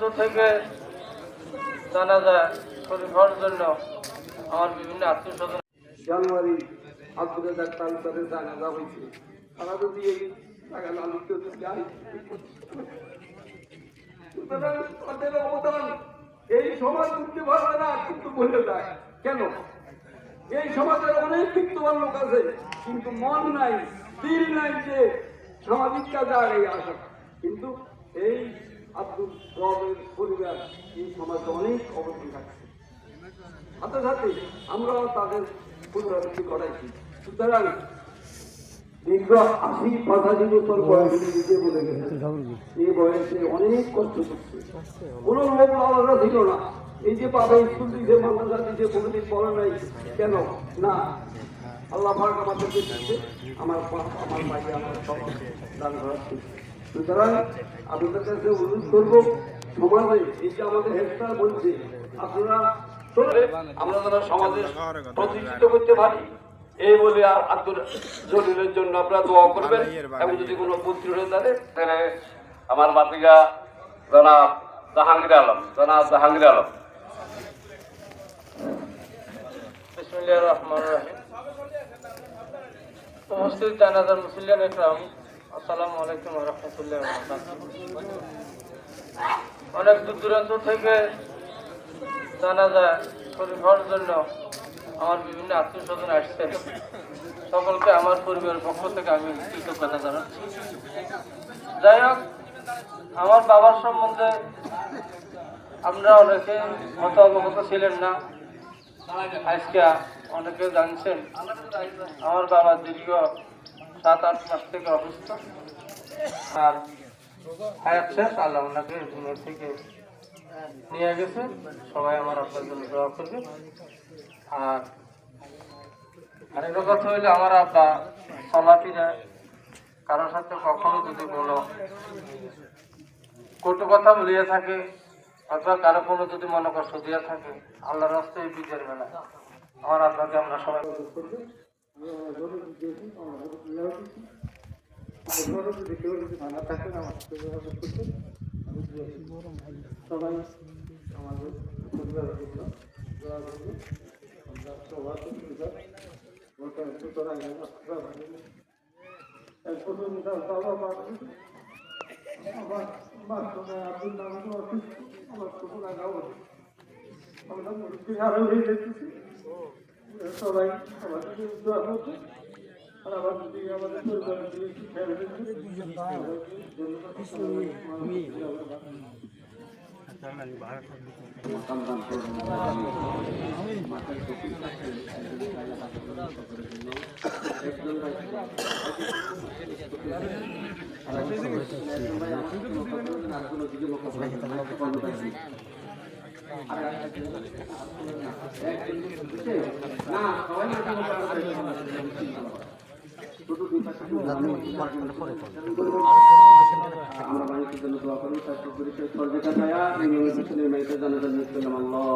দূরান্ত থেকে জানা যায় শরীর হওয়ার জন্য আমার বিভিন্ন আত্মীয় স্বজন জানুয়ারি আব্দুল তালুকারের জানাজা হয়েছে তারা যদি এই টাকা লালু চৌধুরী যায় তাদের অবদান এই সমাজ করতে পারবে না, কিন্তু বলে যায় কেন? এই সমাজের অনেক বিত্তবান লোক আছে, কিন্তু মন নাই, দিল নাই যে সামাজিক কাজে আগে আসা কিন্তু এই আব্দুল রবের পরিবার এই সমাজে অনেক অবদান রাখছে। সাথে আমরাও তাদের পুনরাবৃত্তি করাইছি। সুতরাং দীর্ঘ আশি পঁচাশি বছর বয়সে নিজে বলে গেছে। এই বয়সে অনেক কষ্ট করছে কোনো লোক আলাদা ছিল না। এই যে বাবা স্কুল দিতে মাদ্রাসা দিতে কোনোদিন পড়ে নাই। কেন? না। আল্লাহ পাক আমাদেরকে দিচ্ছে আমার আমার ভাই আমার সব দান করাচ্ছে সুতরাং আপনাদের কাছে অনুরোধ করব, সমাজে এই যে আমাদের হেডস্টার বলছে, আপনারা আমরা যারা সমাজে প্রতিষ্ঠিত করতে পারি, এই বলে আব্দুল জলিলের জন্য আপনারা দোয়া করবেন। এবং যদি কোনো পুত্র হয়ে থাকে এখানে আমার মাতিকা জনাব জাহাঙ্গীর আলম, জনাব জাহাঙ্গীর আলম। রহমান রহিম। উপস্থিত জানাজার মুসলিয়ান ইকরাম আসসালামু আলাইকুম অনেক দূর দূরান্ত থেকে জানাজা শরীর হওয়ার জন্য আমার বিভিন্ন আত্মীয় স্বজন আসছে সকলকে আমার পরিবারের পক্ষ থেকে আমি কৃতজ্ঞতা জানাচ্ছি। যাই হোক, আমার বাবার সম্বন্ধে আমরা অনেকে হত অবগত ছিলেন না। আজকে অনেকে জানছেন। আমার বাবা দীর্ঘ সাত, আট মাস থেকে অসুস্থ। আর হায়াত শেষ, আল্লাহ ওনাকে দুনিয়া থেকে নিয়ে গেছে। সবাই আমার আপনার জন্য দোয়া করবে। আর আরেকটা কথা হইলে, আমার আব্বা সমাপিরা কারোর সাথে কখনো যদি কোনো কটু কথা বলিয়া থাকে, অথবা কারও কোনো যদি মনে কষ্ট দিয়া থাকে, আল্লাহর রাস্তায় বিজয়ের বেলা আমার আপনাকে আমরা সবাই সবাই আমাদের পরিবারের জন্য দোয়া করবে আমরা সবার সুতরাং প্রথম বাবা মা আমার মাধ্যমে আব্দুল নাম আমার তো পুরা গাও আমরা মূর্তি হয়ে যেতেছি সবাই আমাদের দোয়া আমার আমাদের দিকে একটু খেয়াল আমরা মানুষের জন্য দোয়া করি স্বাস্থ্য পরিচয় সর্বদা ছায়া নিয়মিত ছেলে মেয়েদের জানাজা নিয়ে করলাম আল্লাহ